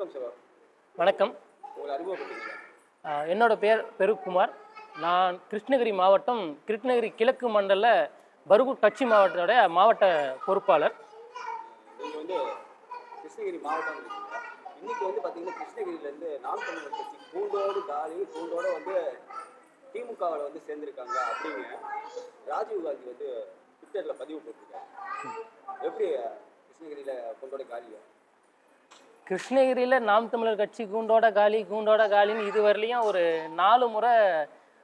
வணக்கம் சிவா வணக்கம். என்னோட பேர் பெருக்குமார். நான் கிருஷ்ணகிரி மாவட்டம் கிருஷ்ணகிரி கிழக்கு மண்டல பருகூர் கட்சி மாவட்டத்தோட மாவட்ட பொறுப்பாளர். வந்து கிருஷ்ணகிரி மாவட்டம் இன்னைக்கு வந்து பார்த்தீங்கன்னா கிருஷ்ணகிரியிலேருந்து நாம் தமிழர் கட்சி பூண்டோடு காலி பூண்டோட வந்து திமுகவில் வந்து சேர்ந்துருக்காங்க அப்படிங்க ராஜீவ் காந்தி வந்து ட்விட்டரில் பதிவு போட்டிருக்காங்க எப்படி கிருஷ்ணகிரியில் பூண்டோட காலியா? கிருஷ்ணகிரியில் நாம் தமிழர் கட்சி கூண்டோட காலி கூண்டோட காலின்னு இதுவரையிலையும் ஒரு நாலு முறை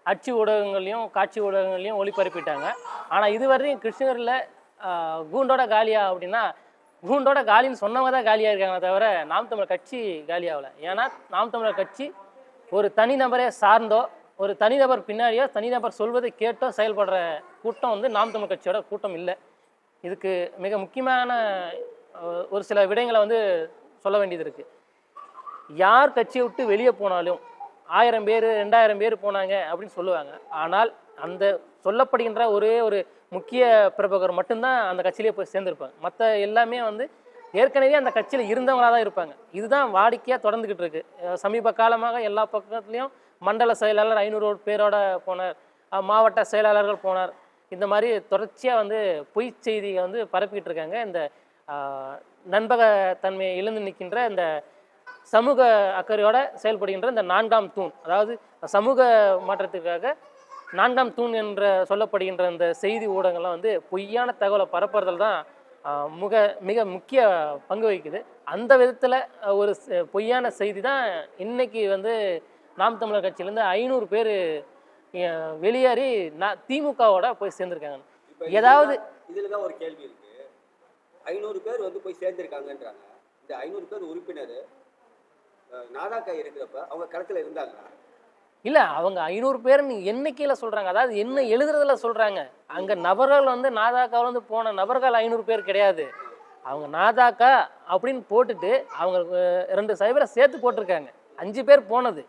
அச்சு ஊடகங்கள்லையும் காட்சி ஊடகங்கள்லையும் ஒளிபரப்பிட்டாங்க. ஆனால் இதுவரையும் கிருஷ்ணகிரியில் கூண்டோட காலியா அப்படின்னா கூண்டோட காலின்னு சொன்னவங்க தான் காலியாக இருக்காங்க தவிர நாம் தமிழர் கட்சி காலியாகல ஏன்னா நாம் தமிழர் கட்சி ஒரு தனிநபரை சார்ந்தோ ஒரு தனிநபர் பின்னாடியோ தனிநபர் சொல்வதை கேட்டோ செயல்படுற கூட்டம் வந்து நாம் தமிழர் கட்சியோட கூட்டம் இல்லை. இதுக்கு மிக முக்கியமான ஒரு சில விடயங்களை வந்து சொல்ல வேண்டியது இருக்குது யார் கட்சியை விட்டு வெளியே போனாலும் ஆயிரம் பேர் ரெண்டாயிரம் பேர் போனாங்க அப்படின்னு சொல்லுவாங்க. ஆனால் அந்த சொல்லப்படுகின்ற ஒரே ஒரு முக்கிய பிரபகர் மட்டும்தான் அந்த கட்சியிலே போய் சேர்ந்துருப்பாங்க. மற்ற எல்லாமே வந்து ஏற்கனவே அந்த கட்சியில் இருந்தவங்களாக தான் இருப்பாங்க. இதுதான் வாடிக்கையாக தொடர்ந்துக்கிட்டு இருக்கு. சமீப காலமாக எல்லா பக்கத்துலேயும் மண்டல செயலாளர் ஐநூறு பேரோட போனார். மாவட்ட செயலாளர்கள் போனார். இந்த மாதிரி தொடர்ச்சியாக வந்து பொய் செய்தியை வந்து பரப்பிக்கிட்டு இருக்காங்க. இந்த நண்பகத்தன்மையை இழந்து நிற்கின்ற இந்த சமூக அக்கறையோட செயல்படுகின்ற இந்த நான்காம் தூண். அதாவது சமூக மாற்றத்திற்காக நான்காம் தூண் என்ற சொல்லப்படுகின்ற இந்த செய்தி ஊடகங்கள்லாம் வந்து பொய்யான தகவலை பரப்புறதுல தான் முக மிக முக்கிய பங்கு வகிக்குது. அந்த விதத்தில் ஒரு பொய்யான செய்தி தான் இன்னைக்கு வந்து நாம் தமிழர் கட்சியிலேருந்து ஐநூறு பேர் வெளியேறி நான் திமுகவோட போய் சேர்ந்துருக்காங்க. ஏதாவது இதில் தான் ஒரு கேள்வி இருக்கு. ஐநூறு பேர் வந்து போய் சேர்ந்துருக்காங்கன்றாங்க. இந்த ஐநூறு பேர் உறுப்பினர் நாதாக்கா இருக்கிறப்ப அவங்க களத்தில் இருந்தாங்களா? இல்லை அவங்க ஐநூறு பேர்னு எண்ணிக்கையில் சொல்கிறாங்க அதாவது என்ன எழுதுறதுல சொல்கிறாங்க அங்கே நபர்கள் வந்து நாதாக்காவில் வந்து போன நபர்கள் ஐநூறு பேர் கிடையாது. அவங்க நாதாக்கா அப்படின்னு போட்டுட்டு அவங்க ரெண்டு சைபரை சேர்த்து போட்டிருக்காங்க. அஞ்சு பேர் போனது.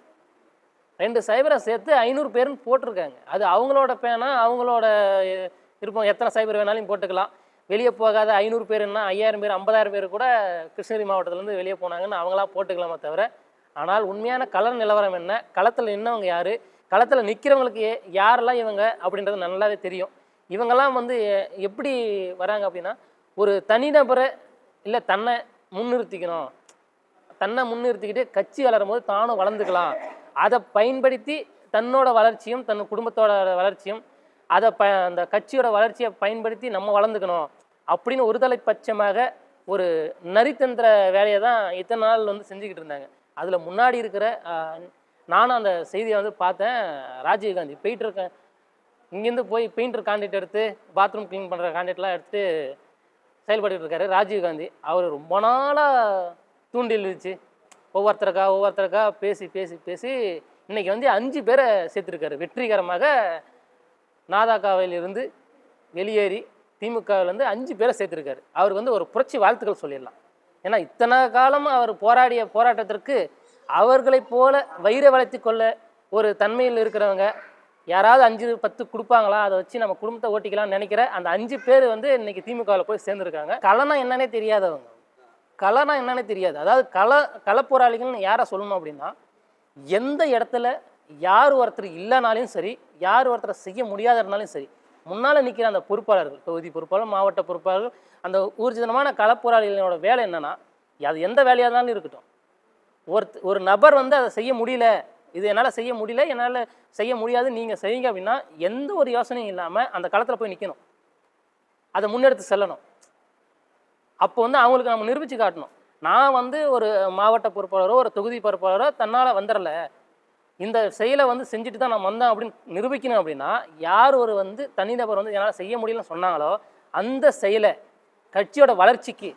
ரெண்டு சைபரை சேர்த்து ஐநூறு பேர்னு போட்டிருக்காங்க. அது அவங்களோட பேனா அவங்களோட இருப்போம் எத்தனை சைபர் வேணாலும் போட்டுக்கலாம். வெளியே போகாத ஐநூறு பேருன்னா ஐயாயிரம் பேர் ஐம்பதாயிரம் பேர் கூட கிருஷ்ணகிரி மாவட்டத்திலேருந்து வெளியே போனாங்கன்னு அவங்களா போட்டுக்கலாமே தவிர ஆனால் உண்மையான கலர் நிலவரம் என்ன? களத்தில் நின்னவங்க யார்? களத்தில் நிற்கிறவங்களுக்கு யாரெல்லாம் இவங்க? அப்படின்றது நல்லாவே தெரியும். இவங்கெல்லாம் வந்து எப்படி வராங்க அப்படின்னா ஒரு தனிநபரை இல்லை தன்னை முன்னிறுத்திக்கணும். தன்னை முன்னிறுத்திக்கிட்டு கட்சி வளரும் போது தானும் வளர்ந்துக்கலாம். அதை பயன்படுத்தி தன்னோட வளர்ச்சியும் தன் குடும்பத்தோட வளர்ச்சியும் அதை ப அந்த கட்சியோட வளர்ச்சியை பயன்படுத்தி நம்ம வளர்ந்துக்கணும். அப்படின்னு ஒரு தலைப்பட்சமாக ஒரு நரித்தந்திர வேலையை தான் இத்தனை நாள் வந்து செஞ்சுக்கிட்டு இருந்தாங்க. அதில் முன்னாடி இருக்கிற நானும் அந்த செய்தியை வந்து பார்த்தேன். ராஜீவ்காந்தி போயிட்டு இருக்கேன் இங்கேருந்து போய் பெயிண்டர் கான்ட்ராக்ட் எடுத்து பாத்ரூம் க்ளீன் பண்ணுற கான்ட்ராக்ட்லாம் எடுத்து செயல்பட்டு இருக்காரு ராஜீவ்காந்தி. அவர் ரொம்ப நாளாக தூண்டில் வச்சு ஒவ்வொருத்தருக்கா ஒவ்வொருத்தருக்கா பேசி பேசி பேசி இன்றைக்கி வந்து அஞ்சு பேரை சேர்த்துருக்காரு. வெற்றிகரமாக நாதாக்காவில் இருந்து வெளியேறி திமுகவிலேருந்து அஞ்சு பேரை சேர்த்துருக்காரு. அவருக்கு வந்து ஒரு புரட்சி வாழ்த்துக்கள் சொல்லிடலாம். ஏன்னா இத்தனை காலம் அவர் போராடிய போராட்டத்திற்கு அவர்களைப் போல வைர வளர்த்தி கொள்ள ஒரு தன்மையில் இருக்கிறவங்க யாராவது அஞ்சு பத்து கொடுப்பாங்களா? அதை வச்சு நம்ம குடும்பத்தை ஓட்டிக்கலாம்னு நினைக்கிற அந்த அஞ்சு பேர் வந்து இன்னைக்கு திமுகவில் போய் சேர்ந்துருக்காங்க. கலனா என்னன்னே தெரியாதவங்க கலனா என்னன்னே தெரியாது. அதாவது கல களப்போராளிகள்னு யாரை சொல்லணும் அப்படின்னா எந்த இடத்துல யார் ஒருத்தர் இல்லைனாலும் சரி யார் ஒருத்தரை செய்ய முடியாத இருந்தாலும் சரி முன்னால் நிற்கிற அந்த பொறுப்பாளர்கள் தொகுதி பொறுப்பாளர் மாவட்ட பொறுப்பாளர்கள் அந்த ஊர்ஜிதமான களப்போராளிகளோட வேலை என்னென்னா அது எந்த வேலையாக இருந்தாலும் இருக்கட்டும். ஒரு ஒரு நபர் வந்து அதை செய்ய முடியல இது என்னால் செய்ய முடியல என்னால் செய்ய முடியாது நீங்கள் செய்யுங்க அப்படின்னா எந்த ஒரு யோசனையும் இல்லாமல் அந்த களத்தில் போய் நிற்கணும் அதை முன்னெடுத்து செல்லணும். அப்போ வந்து அவங்களுக்கு நம்ம நிரூபித்து காட்டணும். நான் வந்து ஒரு மாவட்ட பொறுப்பாளரோ ஒரு தொகுதி பொறுப்பாளரோ தன்னால் வந்துடல இந்த செயலை வந்து செஞ்சுட்டு தான் நான் வந்தேன் அப்படின்னு நிரூபிக்கணும் அப்படின்னா யார் ஒரு வந்து தனிநபர் வந்து என்னால் செய்ய முடியலன்னு சொன்னாங்களோ அந்த செயலை கட்சியோட வளர்ச்சிக்கு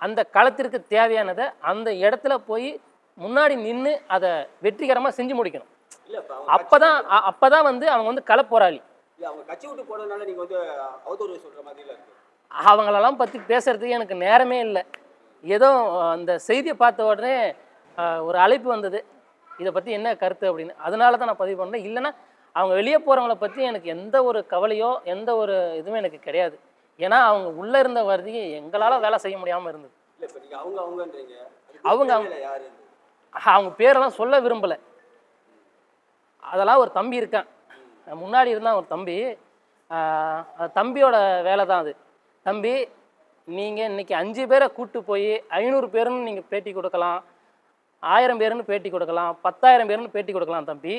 அந்த களத்திற்கு தேவையானதை அந்த இடத்துல போய் முன்னாடி நின்று அதை வெற்றிகரமாக செஞ்சு முடிக்கணும். அப்பதான் அப்பதான் வந்து அவங்க வந்து மாதிரில இருக்கு. அவங்களெல்லாம் பற்றி பேசுறதுக்கு எனக்கு நேரமே இல்லை. ஏதோ அந்த செய்தியை பார்த்த உடனே ஒரு அழைப்பு வந்தது. இதை பற்றி என்ன கருத்து அப்படின்னு. அதனால தான் நான் பதிவு பண்ணேன். இல்லைன்னா அவங்க வெளியே போகிறவங்கள பற்றி எனக்கு எந்த ஒரு கவலையோ எந்த ஒரு இதுவுமே எனக்கு கிடையாது. ஏன்னா அவங்க உள்ளே இருந்த வரைக்கும் எங்களால் வேலை செய்ய முடியாமல் இருந்தது. அவங்க அவங்க அவங்க அவங்க பேரெல்லாம் சொல்ல விரும்பலை. அதெல்லாம் ஒரு தம்பி இருக்கான். முன்னாடி இருந்தான் ஒரு தம்பி. தம்பியோட வேலை தான் அது. தம்பி நீங்கள் இன்னைக்கு அஞ்சு பேரை கூட்டு போய் ஐநூறு பேருன்னு நீங்கள் பேட்டி கொடுக்கலாம். ஆயிரம் பேருன்னு பேட்டி கொடுக்கலாம் பத்தாயிரம் பேருன்னு பேட்டி கொடுக்கலாம் தம்பி.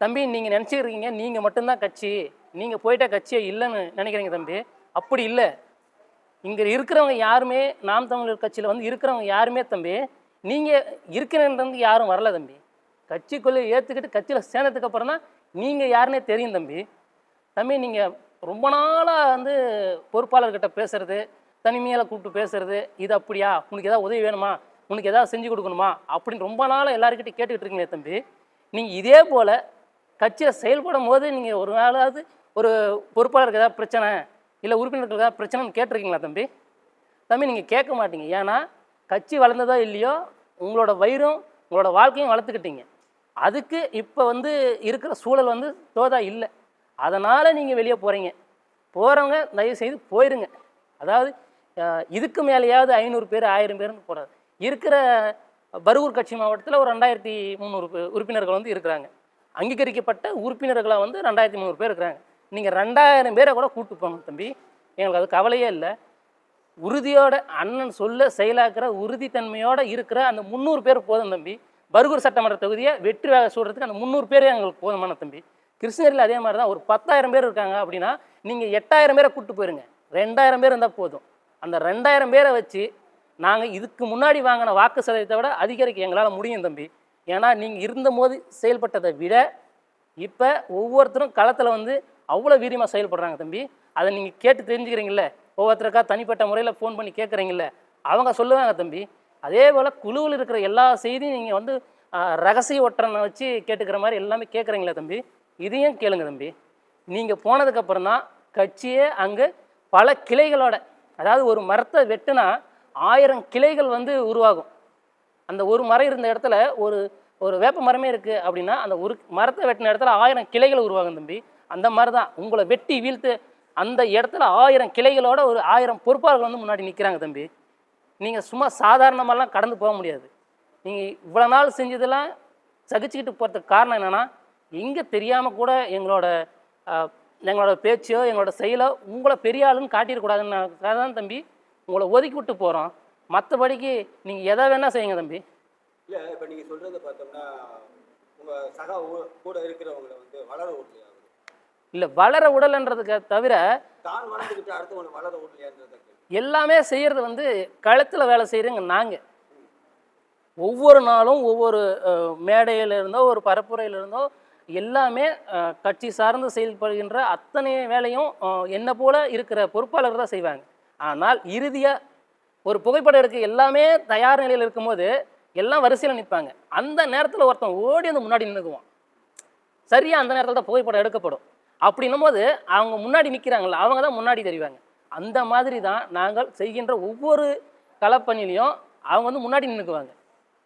தம்பி நீங்கள் நினச்சிருக்கீங்க நீங்கள் மட்டும்தான் கட்சி நீங்கள் போயிட்டா கட்சியே இல்லைன்னு நினைக்கிறீங்க தம்பி. அப்படி இல்லை. இங்கே இருக்கிறவங்க யாருமே நாம் தமிழர் கட்சியில் வந்து இருக்கிறவங்க யாருமே தம்பி நீங்கள் இருக்கிறேன்றது யாரும் வரல தம்பி. கட்சிக்குள்ளே ஏற்றுக்கிட்டு கட்சியில் சேர்ந்ததுக்கு அப்புறம் தான் நீங்கள் யாருன்னே தெரியும் தம்பி. தம்பி நீங்கள் ரொம்ப நாளாக வந்து பொறுப்பாளர்கிட்ட பேசுகிறது தனிமையில் கூப்பிட்டு பேசுறது இது அப்படியா? உனக்கு ஏதாவது உதவி வேணுமா? உனக்கு ஏதாவது செஞ்சு கொடுக்கணுமா? அப்படின்னு ரொம்ப நாளாக எல்லாருக்கிட்டையும் கேட்டுக்கிட்டு இருக்கீங்களே தம்பி. நீங்கள் இதே போல் கட்சியில் செயல்படும் போது நீங்கள் ஒரு நாளாவது ஒரு பொறுப்பாளருக்கு ஏதாவது பிரச்சனை இல்லை உறுப்பினர்கள் ஏதாவது பிரச்சனைன்னு கேட்டிருக்கீங்களா தம்பி? தம்பி நீங்கள் கேட்க மாட்டீங்க. ஏன்னா கட்சி வளர்ந்ததோ இல்லையோ உங்களோட வயிறும் உங்களோட வாழ்க்கையும் வளர்த்துக்கிட்டீங்க. அதுக்கு இப்போ வந்து இருக்கிற சூழல் வந்து தோதா இல்லை. அதனால் நீங்கள் வெளியே போகிறீங்க போகிறவங்க தயவு செய்து போயிருங்க. அதாவது இதுக்கு மேலேயாவது ஐநூறு பேர் ஆயிரம் பேர்னு போடாது இருக்கிற பருகூர் கட்சி மாவட்டத்தில் ஒரு ரெண்டாயிரத்தி முந்நூறு உறுப்பினர்கள் வந்து இருக்கிறாங்க. அங்கீகரிக்கப்பட்ட உறுப்பினர்களாக வந்து ரெண்டாயிரத்தி முந்நூறு பேர் இருக்கிறாங்க. நீங்கள் ரெண்டாயிரம் பேரை கூட கூட்டு போங்க தம்பி. எங்களுக்கு அது கவலையே இல்லை. உறுதியோட அண்ணன் சொல்ல செயலாக்குற உறுதித்தன்மையோடு இருக்கிற அந்த முந்நூறு பேர் போதும் தம்பி. பருகூர் சட்டமன்ற தொகுதியை வெற்றி வேக சூடுறதுக்கு அந்த முந்நூறு பேரே எங்களுக்கு போதுமான தம்பி. கிருஷ்ணகிரியில் அதே மாதிரி தான் ஒரு பத்தாயிரம் பேர் இருக்காங்க அப்படின்னா நீங்கள் எட்டாயிரம் பேரை கூப்பிட்டு போயிருங்க. ரெண்டாயிரம் பேர் இருந்தால் போதும். அந்த ரெண்டாயிரம் பேரை வச்சு நாங்கள் இதுக்கு முன்னாடி வாங்கின வாக்கு சதவீதத்தை விட அதிகரிக்க எங்களால் முடியும் தம்பி. ஏன்னா நீங்கள் இருந்தபோது செயல்பட்டதை விட இப்போ ஒவ்வொருத்தரும் களத்தில் வந்து அவ்வளோ வீரியமாக செயல்படுறாங்க தம்பி. அதை நீங்கள் கேட்டு தெரிஞ்சுக்கிறீங்களே ஒவ்வொருத்தருக்கா தனிப்பட்ட முறையில் ஃபோன் பண்ணி கேட்குறீங்களே அவங்க சொல்லுவாங்க தம்பி. அதே போல் குழுவில் இருக்கிற எல்லா செய்தியும் நீங்கள் வந்து ரகசிய ஒற்றனை வச்சு கேட்டுக்கிற மாதிரி எல்லாமே கேட்குறீங்களே தம்பி. இதையும் கேளுங்க தம்பி. நீங்கள் போனதுக்கப்புறம் தான் கட்சியே அங்கே பல கிளைகளோட அதாவது ஒரு மரத்தை வெட்டுனா ஆயிரம் கிளைகள் வந்து உருவாகும். அந்த ஒரு மரம் இருந்த இடத்துல ஒரு ஒரு வேப்ப மரமே இருக்குது அப்படின்னா அந்த ஒரு மரத்தை வெட்டின இடத்துல ஆயிரம் கிளைகள் உருவாகும் தம்பி. அந்த மாதிரி தான் உங்களை வெட்டி வீழ்த்து அந்த இடத்துல ஆயிரம் கிளைகளோட ஒரு ஆயிரம் பொறுப்பாளர்கள் வந்து முன்னாடி நிற்கிறாங்க தம்பி. நீங்கள் சும்மா சாதாரணமாலாம் கடந்து போக முடியாது. நீங்கள் இவ்வளோ நாள் செஞ்சதெல்லாம் சகிச்சுக்கிட்டு போகிறதுக்கு காரணம் என்னென்னா எங்கே தெரியாமல் கூட எங்களோட எங்களோட பேச்சோ எங்களோட செயலோ உங்களை பெரிய ஆளுன்னு காட்டிடக்கூடாதுன்னு தான் தம்பி. உங்களை ஒதுக்கி விட்டு போகிறோம் மற்றபடிக்கு நீங்கள் எதை வேணால் செய்யுங்க தம்பி இல்ல இப்ப நீங்க சொல்றத பார்த்தோம்னா உங்க சக கூட இருக்கிறவங்களை வந்து வளர விடலையா? இல்லை வளர உடல்ன்றதுக்கு தவிர தான் வளர்ந்துக்கிட்டு அடுத்தவனை வளர விடலையான்றத. எல்லாமே செய்கிறது வந்து களத்தில் வேலை செய்கிறவங்க நாங்கள் ஒவ்வொரு நாளும் ஒவ்வொரு மேடையில இருந்தோ ஒரு பரப்புரையில இருந்தோ எல்லாமே கட்சி சார்ந்து செயல்படுகின்ற அத்தனை வேலையும் என்னை போல இருக்கிற பொறுப்பாளர் தான் செய்வாங்க ஆனால் இறுதியாக ஒரு புகைப்படம் எடுக்க எல்லாமே தயார் நிலையில் இருக்கும்போது எல்லாம் வரிசையில் நிற்பாங்க அந்த நேரத்தில் ஒருத்தன் ஓடி வந்து முன்னாடி நின்றுக்குவான் சரியா அந்த நேரத்தில் தான் புகைப்படம் எடுக்கப்படும். அப்படின்னும் போது அவங்க முன்னாடி நிற்கிறாங்கல்ல அவங்க தான் முன்னாடி தெரிவாங்க. அந்த மாதிரி தான் நாங்கள் செய்கின்ற ஒவ்வொரு களப்பணிலையும் அவங்க வந்து முன்னாடி நின்றுக்குவாங்க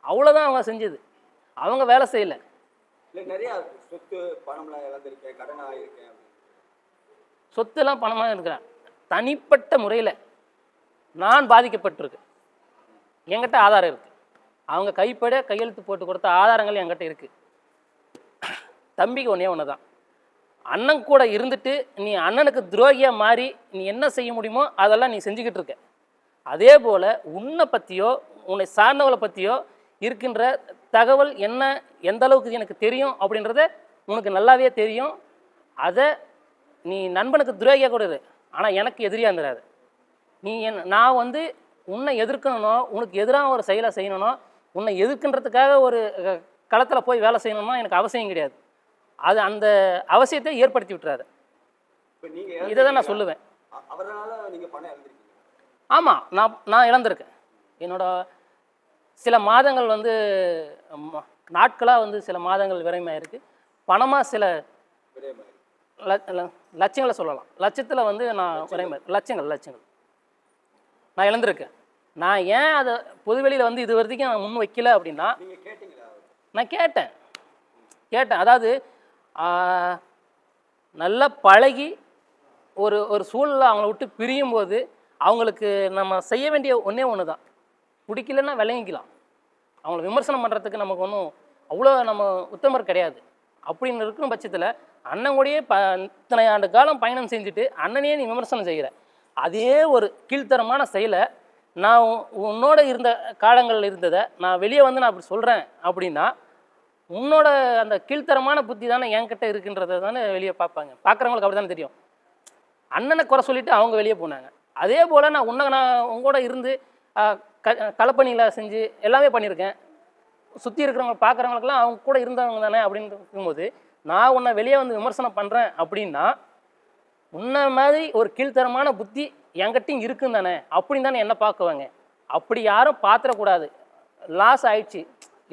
அவ்வளோதான் அவங்க செஞ்சது. அவங்க வேலை செய்யலை. இல்ல நிறைய சொத்து பணம்லாம் இழந்திருக்கேன் கடன் ஆயிருக்கேன் அப்படின்னு. சொத்துலாம் பணமாக இருக்கிறேன். தனிப்பட்ட முறையில் நான் பாதிக்கப்பட்டிருக்கு. என்கிட்ட ஆதாரம் இருக்குது அவங்க கைப்பட கையெழுத்து போட்டு கொடுத்த ஆதாரங்கள் என்கிட்ட இருக்குது தம்பிக்கு ஒன்றே ஒன்று தான் அண்ணன் கூட இருந்துட்டு நீ அண்ணனுக்கு துரோகியாக மாறி நீ என்ன செய்ய முடியுமோ அதெல்லாம் நீ செஞ்சுக்கிட்டு இருக்க. அதே போல் உன்னை பற்றியோ உன்னை சார்ந்தவளை பற்றியோ இருக்கின்ற தகவல் என்ன எந்த அளவுக்கு எனக்கு தெரியும் அப்படின்றத உனக்கு நல்லாவே தெரியும். அதை நீ நண்பனுக்கு துரோகியாக கூட இரு. ஆனால் எனக்கு எதிரியாக இருந்துடாது நீ என் நான் வந்து உன்னை எதிர்க்கணுனோ உனக்கு எதிராக ஒரு செயலை செய்யணுனோ உன்னை எதிர்க்கின்றதுக்காக ஒரு களத்தில் போய் வேலை செய்யணும்னா எனக்கு அவசியம் கிடையாது. அது அந்த அவசியத்தை ஏற்படுத்தி விட்டுறாரு. இதை தான் நான் சொல்லுவேன். ஆமாம் நான் நான் இழந்திருக்கேன். என்னோட சில மாதங்கள் வந்து நாட்களாக வந்து சில மாதங்கள் விரைமையாயிருக்கு பணமாக சில லட்சங்களை சொல்லலாம். லட்சத்தில் வந்து நான் விரைமை லட்சங்கள் லட்சங்கள் நான் இழந்திருக்கேன். நான் ஏன் அதை பொதுவெளியில் வந்து இது வரைக்கும் நான் முன் வைக்கல அப்படின்னா? நான் கேட்டேன். கேட்டேன். அதாவது நல்லா பழகி ஒரு ஒரு சூழலில் அவங்கள விட்டு பிரியும் போது அவங்களுக்கு நம்ம செய்ய வேண்டிய ஒன்றே ஒன்று தான் பிடிக்கலன்னா விளங்கிக்கலாம். அவங்கள விமர்சனம் பண்ணுறதுக்கு நமக்கு ஒன்றும் அவ்வளோ நம்ம உத்தமர் கிடையாது. அப்படின்னு இருக்கும் பட்சத்தில் அண்ணன் கூடயே ப இத்தனை ஆண்டு காலம் பயணம் செஞ்சுட்டு அண்ணனையே நீ விமர்சனம் செய்கிற அதே ஒரு கீழ்த்தரமான செயலை நான் உன்னோட இருந்த காலங்களில் இருந்ததை நான் வெளியே வந்து நான் அப்படி சொல்கிறேன் அப்படின்னா உன்னோட அந்த கீழ்த்தரமான புத்தி தானே என்கிட்ட இருக்குன்றத தானே வெளியே பார்ப்பாங்க. பார்க்குறவங்களுக்கு அப்படி தானே தெரியும். அண்ணனை குறை சொல்லிட்டு அவங்க வெளியே போனாங்க. அதே போல் நான் உன்னை நான் உங்களோட இருந்து க கலப்பணியில் செஞ்சு எல்லாமே பண்ணியிருக்கேன். சுற்றி இருக்கிறவங்க பார்க்குறவங்களுக்குலாம் அவங்க கூட இருந்தவங்க தானே அப்படின்னு இருக்கும்போது நான் உன்னை வெளியே வந்து விமர்சனம் பண்ணுறேன் அப்படின்னா உன்னை மாதிரி ஒரு கீழ்த்தரமான புத்தி என்கிட்டயும் இருக்குன்னு தானே அப்படின்னு தானே என்ன பார்க்குவாங்க. அப்படி யாரும் பார்த்துடக்கூடாது. லாஸ் ஆயிடுச்சு.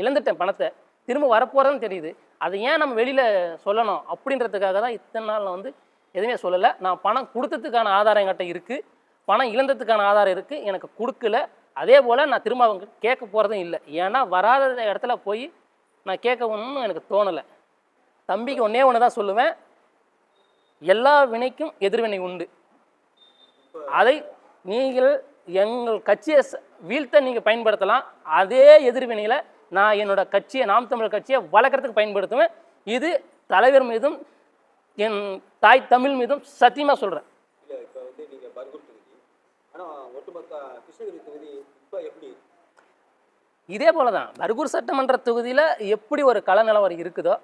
இழந்துட்டேன் பணத்தை. திரும்ப வரப்போகிறதுன்னு தெரியுது. அதை ஏன் நம்ம வெளியில் சொல்லணும்? அப்படின்றதுக்காக தான் இத்தனை நாள் வந்து எதுவுமே சொல்லலை. நான் பணம் கொடுத்ததுக்கான ஆதாரம் என்கிட்ட இருக்குது பணம் இழந்ததுக்கான ஆதாரம் இருக்குது எனக்கு கொடுக்கல. அதே போல் நான் திரும்ப அவங்க கேட்க போகிறதும் இல்லை. ஏன்னா வராத இடத்துல போய் நான் கேட்கணும்னு எனக்கு தோணலை. தம்பிக்கு ஒன்றே ஒன்று தான் சொல்லுவேன். எல்லா வினைக்கும் எதிர்வினை உண்டு. அதை நீங்கள் எங்கள் கட்சியை வீழ்த்த நீங்கள் பயன்படுத்தலாம். அதே எதிர்வினையில் நான் என்னோட கட்சியை நாம் தமிழர் கட்சியை வளர்க்குறதுக்கு பயன்படுத்துவேன். இது தலைவர் மீதும் என் தாய் தமிழ் மீதும் சத்தியமாக சொல்கிறேன் இதே போல தான் பர்கூர் சட்டமன்ற தொகுதியில் எப்படி ஒரு கள நிலவரம் இருக்குதோ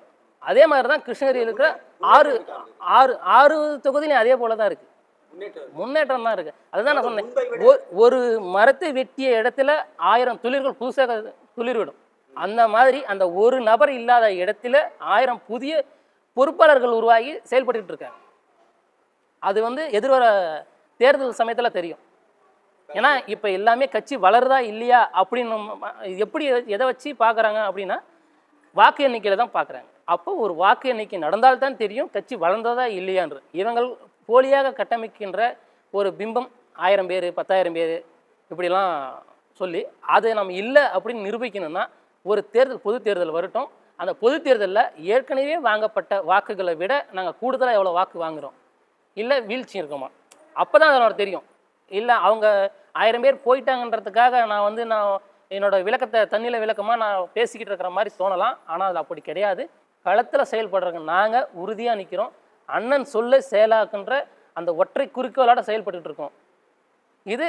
அதே மாதிரி தான் கிருஷ்ணகிரியில் இருக்கிற ஆறு ஆறு ஆறு தொகுதியிலையும் அதே போல தான் இருக்குது முன்னேற்றம் தான் இருக்குது அதுதான் நான் சொன்னேன். ஒரு மரத்தை வெட்டிய இடத்துல ஆயிரம் துளிர்கள் புதுசாக துளிர்விடும். அந்த மாதிரி அந்த ஒரு நபர் இல்லாத இடத்துல ஆயிரம் புதிய பொறுப்பாளர்கள் உருவாகி செயல்பட்டு இருக்காங்க. அது வந்து எதிர்வர தேர்தல் சமயத்தில் தெரியும். ஏன்னா இப்போ எல்லாமே கட்சி வளருதா இல்லையா அப்படின்னு எப்படி எதை வச்சு பார்க்குறாங்க அப்படின்னா வாக்கு எண்ணிக்கையில் தான் பார்க்குறாங்க அப்போ ஒரு வாக்கு இன்னைக்கு நடந்தால்தான் தெரியும் கட்சி வளர்ந்ததா இல்லையான்று. இவங்கள் போலியாக கட்டமைக்கின்ற ஒரு பிம்பம் ஆயிரம் பேர் பத்தாயிரம் பேர் இப்படிலாம் சொல்லி அது நம்ம இல்லை அப்படின்னு நிரூபிக்கணும்னா ஒரு தேர்தல் பொது தேர்தல் வரட்டும். அந்த பொது தேர்தலில் ஏற்கனவே வாங்கப்பட்ட வாக்குகளை விட நாங்கள் கூடுதலாக எவ்வளோ வாக்கு வாங்குறோம்? இல்லை வீழ்ச்சி இருக்குமா? அப்போ தான் அதனோட தெரியும். இல்லை அவங்க ஆயிரம் பேர் போயிட்டாங்கன்றதுக்காக நான் வந்து நான் என்னோட விளக்கத்தை தண்ணியில் விளக்கமாக நான் பேசிக்கிட்டு இருக்கிற மாதிரி தோணலாம். ஆனால் அது அப்படி கிடையாது. களத்தில் செயல்படுறாங்க நாங்கள் உறுதியாக நிற்கிறோம் அண்ணன் சொல்ல செயலாக்குன்ற அந்த ஒற்றை குறிக்கோளோட செயல்பட்டுட்டு இருக்கோம். இது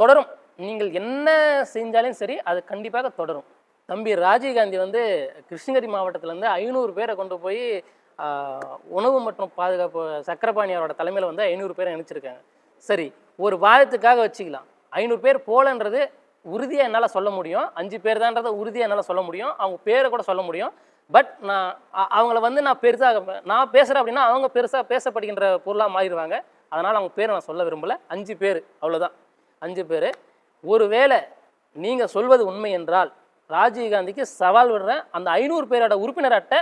தொடரும். நீங்கள் என்ன செஞ்சாலும் சரி அது கண்டிப்பாக தொடரும். தம்பி ராஜீவ்காந்தி வந்து கிருஷ்ணகிரி மாவட்டத்திலேருந்து ஐநூறு பேரை கொண்டு போய் உணவு மற்றும் பாதுகாப்பு சக்கரபாணியாரோட தலைமையில் வந்து ஐநூறு பேரை இணைச்சிருக்காங்க சரி ஒரு வாதத்துக்காக வச்சுக்கலாம். ஐநூறு பேர் போலன்றது உறுதியாக என்னால் சொல்ல முடியும். அஞ்சு பேர் தான்றதை உறுதியாக என்னால் சொல்ல முடியும். அவங்க பேரை கூட சொல்ல முடியும். பட் நான் அவங்கள வந்து நான் பெருசாக நான் பேசுகிறேன் அப்படின்னா அவங்க பெருசாக பேசப்படுகின்ற பொருளாக மாறிடுவாங்க. அதனால் அவங்க பேரை நான் சொல்ல விரும்பலை. அஞ்சு பேர் அவ்வளோதான் அஞ்சு பேர். ஒருவேளை நீங்கள் சொல்வது உண்மை என்றால் ராஜீவ்காந்திக்கு சவால் விடுறேன். அந்த ஐநூறு பேரோட உறுப்பினர் அட்டை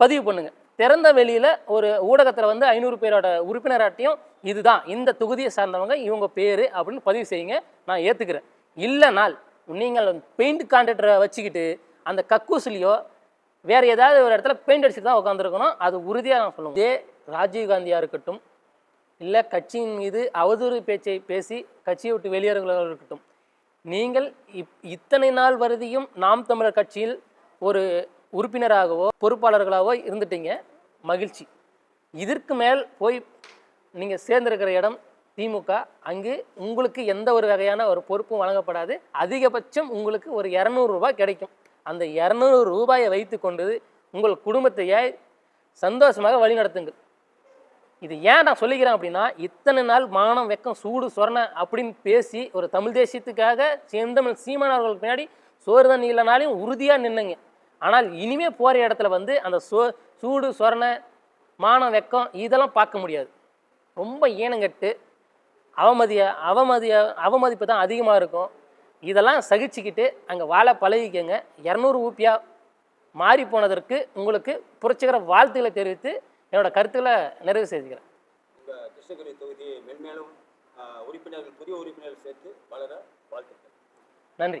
பதிவு பண்ணுங்கள் திறந்த வெளியில் ஒரு ஊடகத்தில் வந்து ஐநூறு பேரோட உறுப்பினர் அட்டையும் இதுதான். இந்த தொகுதியை சார்ந்தவங்க இவங்க பேர் அப்படின்னு பதிவு செய்யுங்க. நான் ஏற்றுக்கிறேன் இல்லைனால் நீங்கள் பெயிண்ட் கான்ட்ராக்டரை வச்சுக்கிட்டு அந்த கக்கூசிலையோ வேற ஏதாவது ஒரு இடத்துல பெயிண்ட் அடிச்சுட்டு தான் உட்காந்துருக்கணும் அது உறுதியாக நான் சொல்லுவோம் இதே ராஜீவ்காந்தியாக இருக்கட்டும் இல்லை கட்சியின் மீது அவதூறு பேச்சை பேசி கட்சியை விட்டு வெளியேறுகிறவர்கள் இருக்கட்டும் நீங்கள் இப் இத்தனை நாள் வருதியும் நாம் தமிழர் கட்சியில் ஒரு உறுப்பினராகவோ பொறுப்பாளர்களாகவோ இருந்துட்டீங்க. மகிழ்ச்சி. இதற்கு மேல் போய் நீங்கள் சேர்ந்திருக்கிற இடம் திமுக. அங்கு உங்களுக்கு எந்த ஒரு வகையான ஒரு பொறுப்பும் வழங்கப்படாது. அதிகபட்சம் உங்களுக்கு ஒரு இரநூறுபா கிடைக்கும். அந்த இரநூறு ரூபாயை வைத்துக்கொண்டு உங்கள் குடும்பத்தையே சந்தோஷமாக வழிநடத்துங்கள். இது ஏன் நான் சொல்லிக்கிறேன் அப்படின்னா இத்தனை நாள் மானம் வெக்கம் சூடு சொரண அப்படின்னு பேசி ஒரு தமிழ் தேசியத்துக்காக செந்தமிழ் சீமானவர்களுக்கு பின்னாடி சோறு தண்ணி இல்லைனாலையும் உறுதியாக நின்னுங்க. ஆனால் இனிமே போகிற இடத்துல வந்து அந்த சோ சூடு சொரண மானம் வெக்கம் இதெல்லாம் பார்க்க முடியாது. ரொம்ப ஏனங்கட்டு அவமதிய அவமதிய அவமதிப்பு தான் அதிகமாக இருக்கும். இதெல்லாம் சகிச்சுக்கிட்டு அங்கே வாழ பழகிக்கங்க. இரநூறு ஊப்பியா மாறி போனதற்கு உங்களுக்கு புரட்சிகர வாழ்த்துக்களை தெரிவித்து என்னோட கருத்துக்களை நிறைவு செய்துக்கிறேன். உங்கள் கிருஷ்ணகிரி தொகுதி மென்மேலும் ஆஹ், உறுப்பினர்கள் புதிய உறுப்பினர்கள் சேர்த்து வளர வாழ்த்துக்கள். நன்றி.